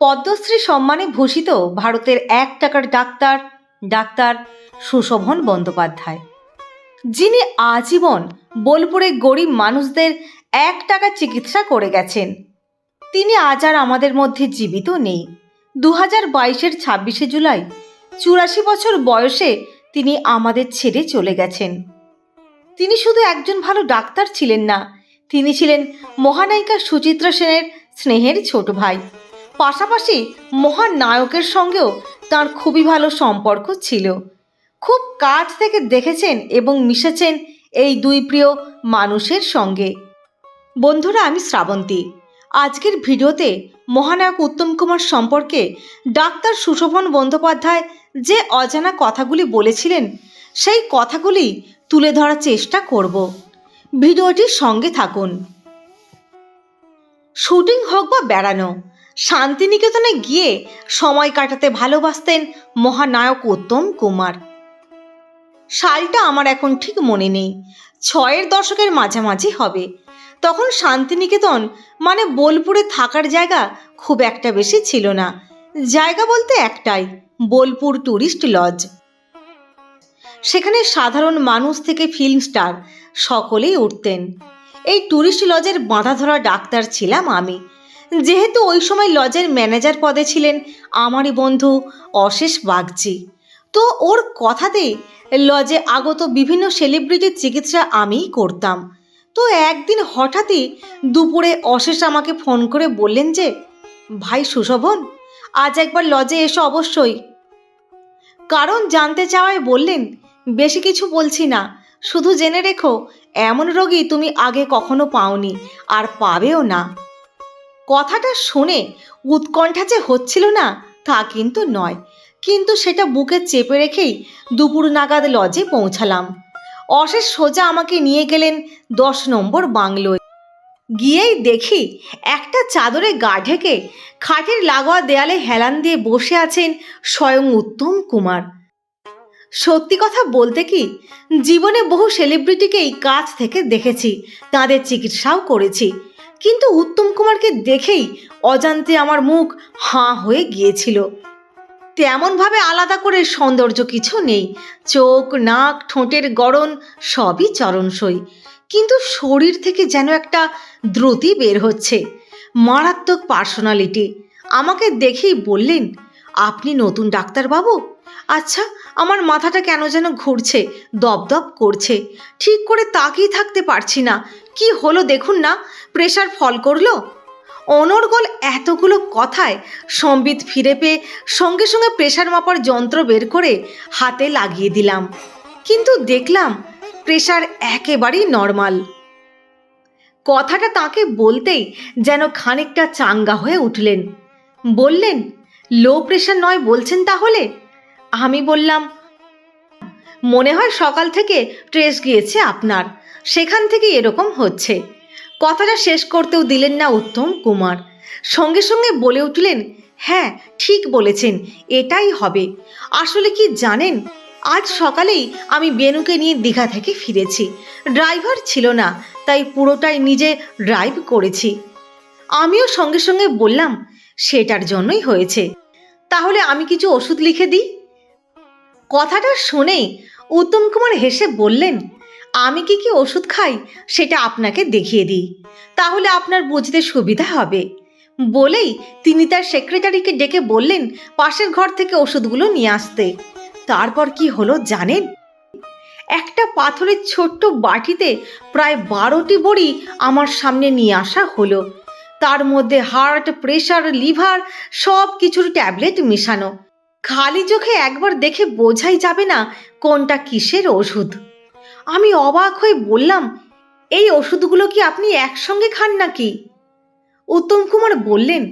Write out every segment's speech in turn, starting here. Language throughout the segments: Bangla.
পদ্মশ্রী সম্মানে ভূষিত ভারতের এক টাকার ডাক্তার ডাক্তার সুশোভন বন্দ্যোপাধ্যায়। যিনি আজীবন বোলপুরে গরিব মানুষদের এক টাকা চিকিৎসা করে গেছেন। তিনি আজ আর আমাদের মধ্যে জীবিত নেই। দু হাজার বাইশের ছাব্বিশে জুলাই, চুরাশি বছর বয়সে তিনি আমাদের ছেড়ে চলে গেছেন। তিনি শুধু একজন ভালো ডাক্তার ছিলেন না, তিনি ছিলেন মহানায়িকা সুচিত্রা সেনের স্নেহের ছোট ভাই। পাশাপাশি মহান নায়কের সঙ্গেও তার খুবই ভালো সম্পর্ক ছিল। খুব কাছ থেকে দেখেছেন এবং মিশেছেন এই দুই প্রিয় মানুষের সঙ্গে। বন্ধুরা, আমি শ্রাবন্তী। আজকের ভিডিওতে মহানায়ক উত্তম কুমার সম্পর্কে ডাক্তার সুশোভন বন্দ্যোপাধ্যায় যে অজানা কথাগুলি বলেছিলেন, সেই কথাগুলি তুলে ধরার চেষ্টা করব। ভিডিওটির সঙ্গে থাকুন। শুটিং হোক বা বেড়ানো শান্তিনিকেতনে গিয়ে সময় কাটাতে ভালোবাসতেন মহানায়ক উত্তম কুমার। সালটা আমার এখন ঠিক মনে নেই, ছয়ের দশকের মাঝামাঝি হবে। তখন শান্তিনিকেতন মানে বোলপুরে থাকার জায়গা খুব একটা বেশি ছিল না, জায়গা বলতে একটাই, বোলপুর ট্যুরিস্ট লজ। সেখানে সাধারণ মানুষ থেকে ফিল্ম স্টার সকলেই উঠতেন। এই ট্যুরিস্ট লজের বাঁধা ধরা ডাক্তার ছিলাম আমি যেহেতু ওই সময় লজের ম্যানেজার পদে ছিলেন আমারই বন্ধু অশেষ বাগচি। তো ওর কথাতেই লজে আগত বিভিন্ন সেলিব্রিটির চিকিৎসা আমিই করতাম। তো একদিন হঠাৎই দুপুরে অশেষ আমাকে ফোন করে বললেন যে, ভাই সুশোভন, আজ একবার লজে এসো অবশ্যই। কারণ জানতে চাওয়ায় বললেন, বেশি কিছু বলছি না, শুধু জেনে রেখো, এমন রোগী তুমি আগে কখনো পাওনি, আর পাবেও না। কথাটা শুনে উৎকণ্ঠা যে হচ্ছিল না, তা কিন্তু নয়। কিন্তু সেটা বুকে চেপে রেখেই দুপুর নাগাদ লজে পৌঁছালাম। অশেষ সোজা আমাকে নিয়ে গেলেন দশ নম্বর বাংলোয়। গিয়েই দেখি একটা চাদরে গা ঢেকে খাটের লাগোয়া দেয়ালে হেলান দিয়ে বসে আছেন স্বয়ং উত্তম কুমার। সত্যি কথা বলতে কি, জীবনে বহু সেলিব্রিটিকেই কাছ থেকে দেখেছি, তাদের চিকিৎসাও করেছি। কিন্তু উত্তম কুমারকে দেখেই অজান্তে আমার মুখ হাঁ হয়ে গিয়েছিল। তেমনভাবে আলাদা করে সৌন্দর্য কিছু নেই। চোখ, নাক, ঠোঁটের গড়ন সবই চরণসই। কিন্তু শরীর থেকে যেন একটা দ্রুতি বের হচ্ছে। মারাত্মক পার্সোনালিটি। আমাকে দেখেই বললেন, আপনি নতুন ডাক্তারবাবু? আচ্ছা আমার মাথাটা কেন যেন ঘুরছে দপদপ করছে। ঠিক করে তাকিয়ে থাকতে পারছি না। কি হলো দেখুন না, প্রেশার ফল করল? অনর্গল এতগুলো কথায় সম্বিত ফিরে পেয়ে সঙ্গে সঙ্গে প্রেশার মাপার যন্ত্র বের করে হাতে লাগিয়ে দিলাম। কিন্তু দেখলাম, প্রেশার একেবারেই নর্মাল। কথাটা তাকে বলতেই যেন খানিকটা চাঙ্গা হয়ে উঠলেন। বললেন, লো প্রেশার নয় বলছেন তাহলে? আমি বললাম, মনে হয় সকাল থেকে ট্রেস গিয়েছে আপনার। সেখান থেকে এরকম হচ্ছে। কথাটা শেষ করতেও দিলেন না উত্তম কুমার। সঙ্গে সঙ্গে বলে উঠলেন হ্যাঁ ঠিক বলেছেন, এটাই হবে। আসলে কি জানেন, আজ সকালেই আমি বেনুকে নিয়ে দীঘা থেকে ফিরেছি। ড্রাইভার ছিল না, তাই পুরোটাই নিজে ড্রাইভ করেছি। আমিও সঙ্গে সঙ্গে বললাম, সেটার জন্যই হয়েছে। তাহলে আমি কিছু ওষুধ লিখে দিই? কথাটা শুনেই উত্তম কুমার হেসে বললেন, আমি কি কি ওষুধ খাই সেটা আপনাকে দেখিয়ে দিই। তাহলে আপনার বুঝতে সুবিধা হবে। বলেই তিনি তার সেক্রেটারিকে ডেকে বললেন পাশের ঘর থেকে ওষুধগুলো নিয়ে আসতে। তারপর কি হলো জানেন? একটা পাথরের ছোট্ট বাটিতে প্রায় বারোটি বড়ি আমার সামনে নিয়ে আসা হলো। তার মধ্যে হার্ট প্রেশার লিভার সব কিছুর ট্যাবলেট মেশানো। খালি চোখে একবার দেখে বোঝাই যাবে না কোনটা কিসের ওষুধ। আমি অবাক হয়ে বললাম, এই ওষুধগুলো কি আপনি একসঙ্গে খান নাকি? উত্তম কুমার বললেন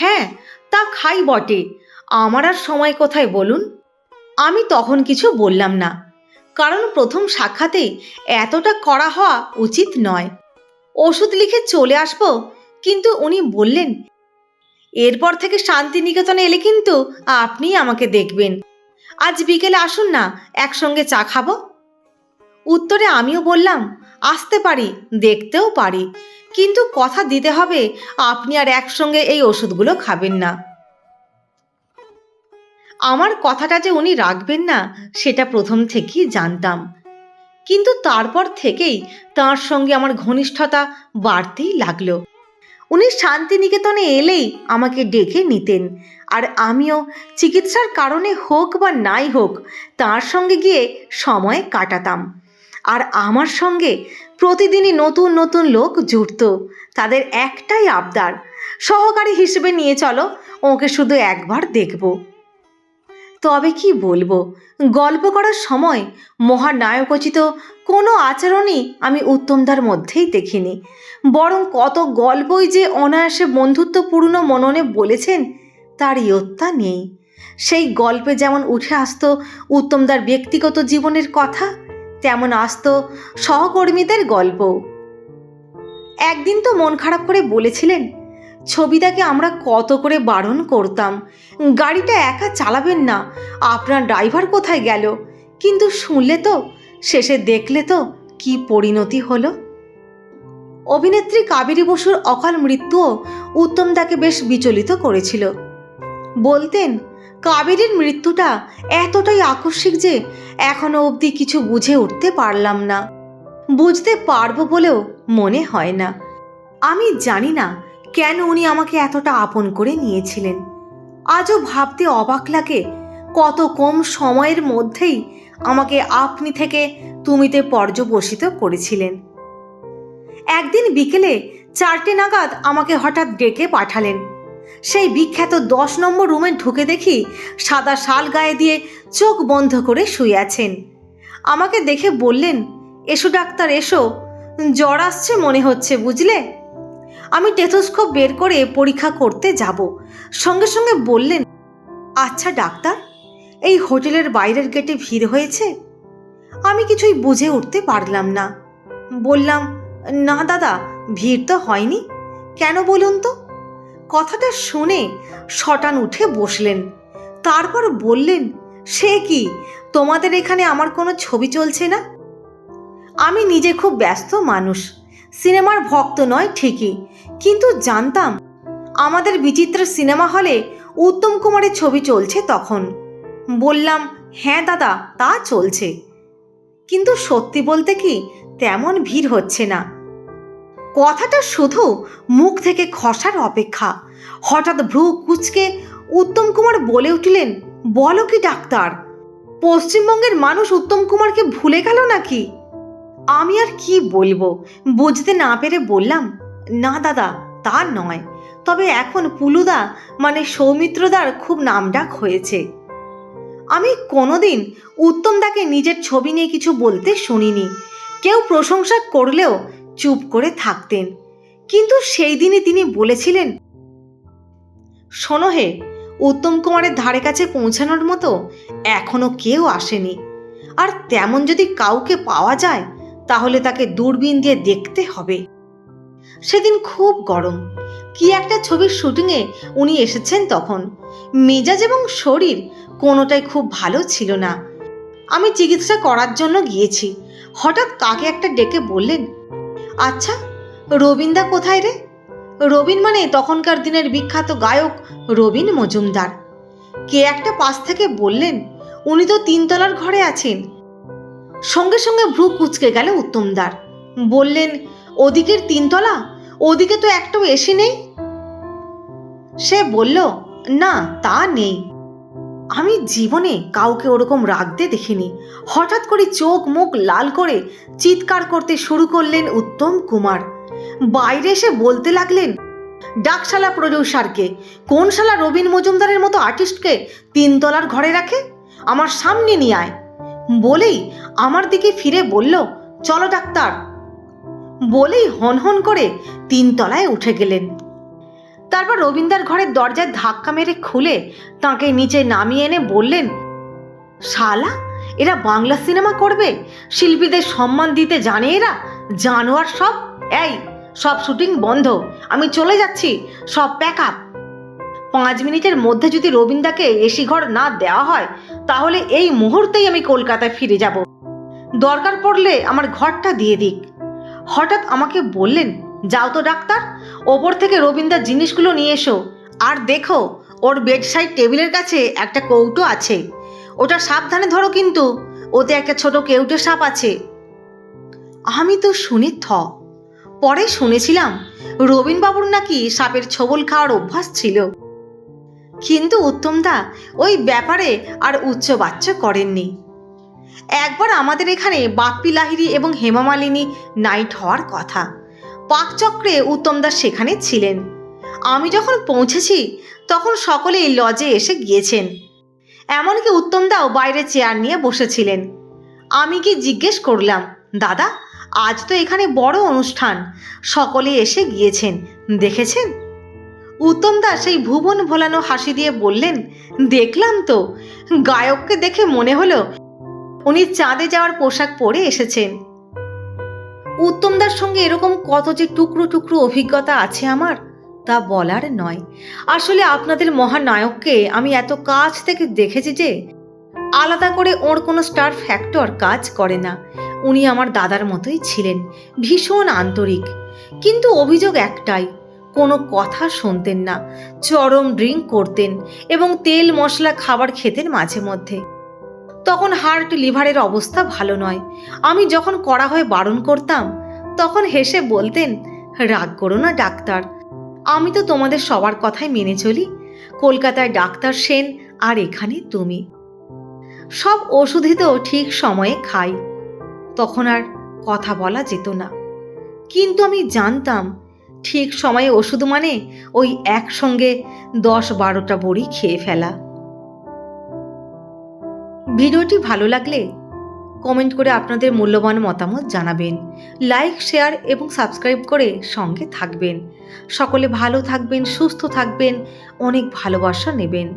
হ্যাঁ তা খাই বটে। আমার আর সময় কোথায় বলুন? আমি তখন কিছু বললাম না, কারণ প্রথম সাক্ষাতে এতটা করা হওয়া উচিত নয়। ওষুধ লিখে চলে আসব, কিন্তু উনি বললেন এরপর থেকে শান্তিনিকেতনে এলে কিন্তু আপনিই আমাকে দেখবেন। আজ বিকেলে আসুন না, একসঙ্গে চা খাব। উত্তরে আমিও বললাম, আসতে পারি, দেখতেও পারি। কিন্তু কথা দিতে হবে, আপনি আর একসঙ্গে এই ওষুধগুলো খাবেন না। আমার কথাটা যে উনি রাখবেন না, সেটা প্রথম থেকেই জানতাম। কিন্তু তারপর থেকেই তার সঙ্গে আমার ঘনিষ্ঠতা বাড়তেই লাগল। উনি শান্তিনিকেতনে এলেই আমাকে ডেকে নিতেন। আর আমিও, চিকিৎসার কারণে হোক বা নাই হোক, তার সঙ্গে গিয়ে সময় কাটাতাম। আর আমার সঙ্গে প্রতিদিনই নতুন নতুন লোক জুটত। তাদের একটাই আবদার, সহকারী হিসেবে নিয়ে চলো, ওকে শুধু একবার দেখব। তবে কি বলব? গল্প করার সময় মহানায়কোচিত কোনো আচরণই আমি উত্তমদার মধ্যেই দেখিনি। বরং কত গল্পই যে অনায়াসে বন্ধুত্বপূর্ণ মননে বলেছেন তার ইয়ত্তা নেই। সেই গল্পে যেমন উঠে আসতো উত্তমদার ব্যক্তিগত জীবনের কথা, তেমন আসতো সহকর্মীদের গল্প একদিন তো মন খারাপ করে বলেছিলেন ছবিটাকে আমরা কত করে বারণ করতাম। গাড়িটা একা চালাবেন না, আপনার ড্রাইভার কোথায় গেল? কিন্তু শুনলে তো, শেষে দেখলে তো কি পরিণতি হলো? অভিনেত্রী কাবেরী বসুর অকাল মৃত্যুও উত্তমদাকে বেশ বিচলিত করেছিল। বলতেন, কাবেরীর মৃত্যুটা এতটাই আকস্মিক যে এখনও অবধি কিছু বুঝে উঠতে পারলাম না। বুঝতে পারব বলেও মনে হয় না। আমি জানি না কেন উনি আমাকে এতটা আপন করে নিয়েছিলেন? আজও ভাবতে অবাক লাগে কত কম সময়ের মধ্যেই আমাকে আপনি থেকে তুমিতে পর্যবসিত করেছিলেন। একদিন বিকেলে চারটে নাগাদ আমাকে হঠাৎ ডেকে পাঠালেন। সেই বিখ্যাত দশ নম্বর রুমে ঢুকে দেখি সাদা শাল গায়ে দিয়ে চোখ বন্ধ করে শুয়ে আছেন। আমাকে দেখে বললেন, এসো ডাক্তার, এসো। জ্বর আসছে মনে হচ্ছে, বুঝলে? আমি টেথোস্কোপ বের করে পরীক্ষা করতে যাব। সঙ্গে সঙ্গে বললেন আচ্ছা ডাক্তার, এই হোটেলের বাইরের গেটে ভিড় হয়েছে? আমি কিছুই বুঝে উঠতে পারলাম না। বললাম, না দাদা, ভিড় তো হয়নি। কেন বলুন তো? কথাটা শুনে শটান উঠে বসলেন। তারপর বললেন, সে কি, তোমাদের এখানে আমার কোনো ছবি চলছে না? আমি নিজে খুব ব্যস্ত মানুষ। সিনেমার ভক্ত নয় ঠিকই। কিন্তু জানতাম, আমাদের বিচিত্র সিনেমা হলে উত্তম কুমারের ছবি চলছে তখন। বললাম হ্যাঁ দাদা, তা চলছে। কিন্তু সত্যি বলতে কি, তেমন ভিড় হচ্ছে না। কথাটা শুধু মুখ থেকে খসার অপেক্ষা। হঠাৎ ভ্রু কুচকে উত্তম কুমার বলে উঠলেন, বলো কি ডাক্তার, পশ্চিমবঙ্গের মানুষ উত্তম কুমারকে ভুলে গেল নাকি? আমি আর কি বলব? বুঝতে না পেরে বললাম, না দাদা, তা নয়। তবে এখন পুলুদা মানে সৌমিত্রদার খুব নামডাক হয়েছে। আমি কোনোদিন উত্তমদাকে নিজের ছবি নিয়ে কিছু বলতে শুনিনি। কেউ প্রশংসা করলেও চুপ করে থাকতেন। কিন্তু সেই দিনই তিনি বলেছিলেন, শোনো হে, উত্তম কুমারের ধারে কাছে পৌঁছানোর মতো এখনও কেউ আসেনি। আর তেমন যদি কাউকে পাওয়া যায় তাহলে তাকে দূরবীন দিয়ে দেখতে হবে। সেদিন খুব গরম। কি একটা ছবির শুটিংয়ে উনি এসেছেন তখন। মেজাজ এবং শরীর কোনোটাই খুব ভালো ছিল না। আমি চিকিৎসা করার জন্য গিয়েছি। হঠাৎ কাকে একটা ডেকে বললেন আচ্ছা রবীন্দা কোথায় রে? রবিন মানে তখনকার দিনের বিখ্যাত গায়ক রবিন মজুমদার। কে একটা পাশ থেকে বললেন, উনি তো তিনতলার ঘরে আছেন। সঙ্গে সঙ্গে ভ্রু কুচকে গেল উত্তমদার। বললেন, ওদিকের তিনতলা? ওদিকে তো একটাও এসি নেই? সে বলল, না, তা নেই। আমি জীবনে কাউকে ওরকম রাগতে দেখিনি। হঠাৎ করে চোখ মুখ লাল করে চিৎকার করতে শুরু করলেন উত্তম কুমার। বাইরে এসে বলতে লাগলেন, ডাকশালা প্রডিউসারকে, কোন শালা রবীন মজুমদারের মতো আর্টিস্টকে তিনতলার ঘরে রাখে? আমার সামনে নিয়ে আয়। বলেই আমার দিকে ফিরে বলল, চলো ডাক্তার। বলেই হন হন করে তিনতলায় উঠে গেলেন। তারপর রবীন্দার ঘরের দরজায় ধাক্কা মেরে খুলে তাকে নিচে নামিয়ে এনে বললেন, শালা, এরা বাংলা সিনেমা করবে? শিল্পীদের সম্মান দিতে জানে এরা? জানোয়ার সব? এই, সব শুটিং বন্ধ, আমি চলে যাচ্ছি, সব প্যাক আপ। পাঁচ মিনিটের মধ্যে যদি রবীন্দাকে এসি ঘর না দেওয়া হয় তাহলে এই মুহূর্তেই আমি কলকাতায় ফিরে যাব। দরকার পড়লে আমার ঘরটা দিয়ে দিক। হঠাৎ আমাকে বললেন, যাও তো ডাক্তার, ওপর থেকে রবীন্দার জিনিসগুলো নিয়ে এসো। আর দেখো, ওর বেডসাইড টেবিলের কাছে একটা কৌটো আছে। ওটা সাবধানে ধরো কিন্তু, ওতে একটা ছোট কেউটে সাপ আছে। আমি তো শুনি থ। পরে শুনেছিলাম রবীনবাবুর নাকি সাপের ছবল খাওয়ার অভ্যাস ছিল। কিন্তু উত্তমদা ওই ব্যাপারে আর উচ্চবাচ্য করেননি। একবার আমাদের এখানে বাপ্পি লাহিরি এবং হেমামালিনী নাইট হওয়ার কথা। পাকচক্রে উত্তমদা সেখানে ছিলেন। আমি যখন পৌঁছেছি, তখন সকলেই লজে এসে গিয়েছেন। এমনকি উত্তমদাও বাইরে চেয়ার নিয়ে বসেছিলেন। আমি কি জিজ্ঞেস করলাম, দাদা, আজ তো এখানে বড় অনুষ্ঠান। সকলে এসে গিয়েছেন, দেখেছেন? উত্তমদা সেই ভুবন ভোলানো হাসি দিয়ে বললেন, দেখলাম তো। গায়ককে দেখে মনে হলো উনি চাঁদে যাওয়ার পোশাক পরে এসেছেন। উত্তম উত্তমদার সঙ্গে এরকম কত যে টুকরো টুকরো অভিজ্ঞতা আছে আমার, তা বলার নয়। আসলে আপনাদের মহানায়ককে আমি এত কাছ থেকে দেখেছি যে আলাদা করে ওর কোনো স্টার ফ্যাক্টর কাজ করে না। উনি আমার দাদার মতোই ছিলেন, ভীষণ আন্তরিক। কিন্তু অভিযোগ একটাই কোনো কথা শুনতেন না। চরম ড্রিঙ্ক করতেন এবং তেল, মশলা, খাবার খেতেন মাঝে মধ্যে। তখন হার্ট, লিভারের অবস্থা ভালো নয়। আমি যখন কড়া হয়ে বারণ করতাম, তখন হেসে বলতেন, রাগ করো না, ডাক্তার। আমি তো তোমাদের সবার কথাই মেনে চলি। কলকাতায় ডাক্তার সেন আর এখানে তুমি। সব ওষুধই তো ঠিক সময়ে খাই। তখন আর কথা বলা যেত না। কিন্তু আমি জানতাম ঠিক সময়ে ওষুধ মানে ওই একসঙ্গে দশ বারোটা বড়ি খেয়ে ফেলা। ভিডিওটি ভালো লাগলে কমেন্ট করে আপনাদের মূল্যবান মতামত জানাবেন, লাইক, শেয়ার এবং সাবস্ক্রাইব করে সঙ্গে থাকবেন। সকলে ভালো থাকবেন, সুস্থ থাকবেন, অনেক ভালোবাসা নেবেন।